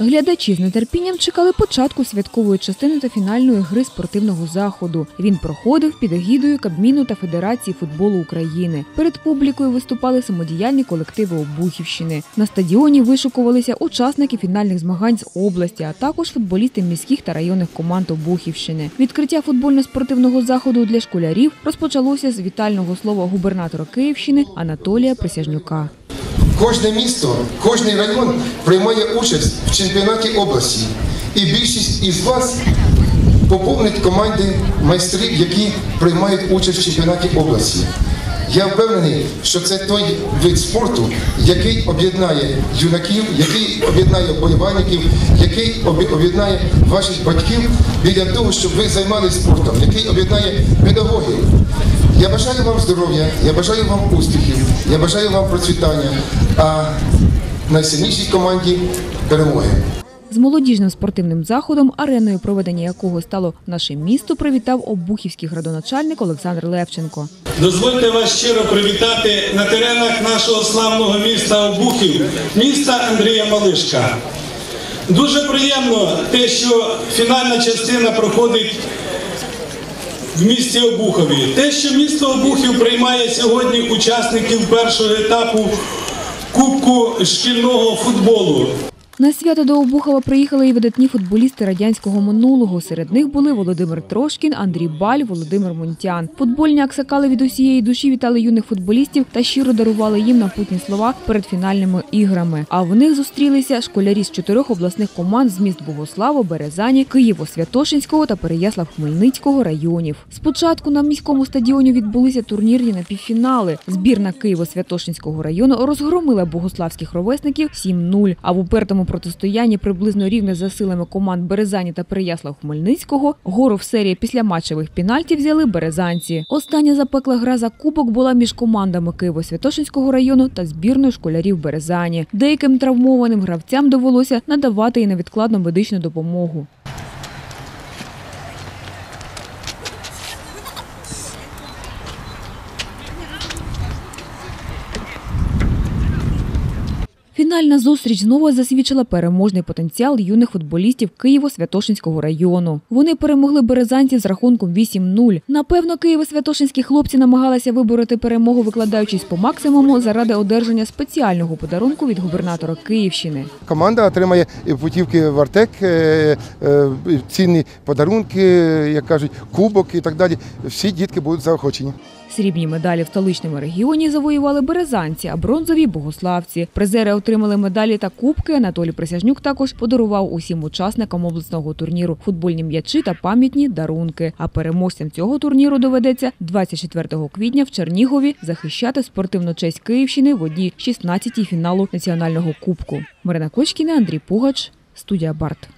Глядачі з нетерпінням чекали початку святкової частини та фінальної гри спортивного заходу. Він проходив під егідою Кабміну та Федерації футболу України. Перед публікою виступали самодіяльні колективи Обухівщини. На стадіоні вишукувалися учасники фінальних змагань з області, а також футболісти міських та районних команд Обухівщини. Відкриття футбольно-спортивного заходу для школярів розпочалося з вітального слова губернатора Київщини Анатолія Присяжнюка. Кожне місто, кожний район приймає участь в чемпіонаті області. І більшість із вас поповнить команди майстрів, які приймають участь в чемпіонаті області. Я впевнений, що це той вид спорту, який об'єднає юнаків, який об'єднає болівальників, який об'єднає ваших батьків біля того, щоб ви займалися спортом, який об'єднає педагогів. Я бажаю вам здоров'я, я бажаю вам успіхів, я бажаю вам процвітання, а найсильнішій команді перемоги. З молодіжним спортивним заходом, ареною проведення якого стало наше місто, привітав обухівський градоначальник Олександр Левченко. Дозвольте вас щиро привітати на теренах нашого славного міста Обухів, міста Андрія Малишка. Дуже приємно те, що фінальна частина проходить в місті Обухові. Те, що місто Обухів приймає сьогодні учасників першого етапу Кубку шкільного футболу. На свято до Обухова приїхали і видатні футболісти радянського минулого. Серед них були Володимир Трошкін, Андрій Баль, Володимир Мунтян. Футбольні аксакали від усієї душі вітали юних футболістів та щиро дарували їм напутні слова перед фінальними іграми. А в них зустрілися школярі з чотирьох обласних команд з міст Богославо, Березані, Києво-Святошинського та Переяслав-Хмельницького районів. Спочатку на міському стадіоні відбулися турнірні напівфінали. Збірна Києво-Святошинського району розгромила богославських ровесників 7-0, а в упертому протистоянні приблизно рівне за силами команд Березані та Переяслав-Хмельницького гору в серії після матчевих пенальтів взяли березанці. Остання запекла гра за кубок була між командами Києво-Святошинського району та збірною школярів Березані. Деяким травмованим гравцям довелося надавати і невідкладну медичну допомогу. Фінальна зустріч знову засвідчила переможний потенціал юних футболістів Києво-Святошинського району. Вони перемогли березанців з рахунком 8-0. Напевно, Києво-Святошинські хлопці намагалися вибороти перемогу, викладаючись по максимуму заради одержання спеціального подарунку від губернатора Київщини. Команда отримає путівки в Артек, е, е, цінні подарунки, як кажуть, кубок і так далі. Всі дітки будуть заохочені. Срібні медалі в столичному регіоні завоювали березанці, а бронзові богославці. Призери отримали медалі та кубки. Анатолій Присяжнюк також подарував усім учасникам обласного турніру футбольні м'ячі та пам'ятні дарунки. А переможцям цього турніру доведеться 24 квітня в Чернігові захищати спортивну честь Київщини в одній 16-й фіналу національного кубку. Марина Кочкіна, Андрій Пугач, студія Барт.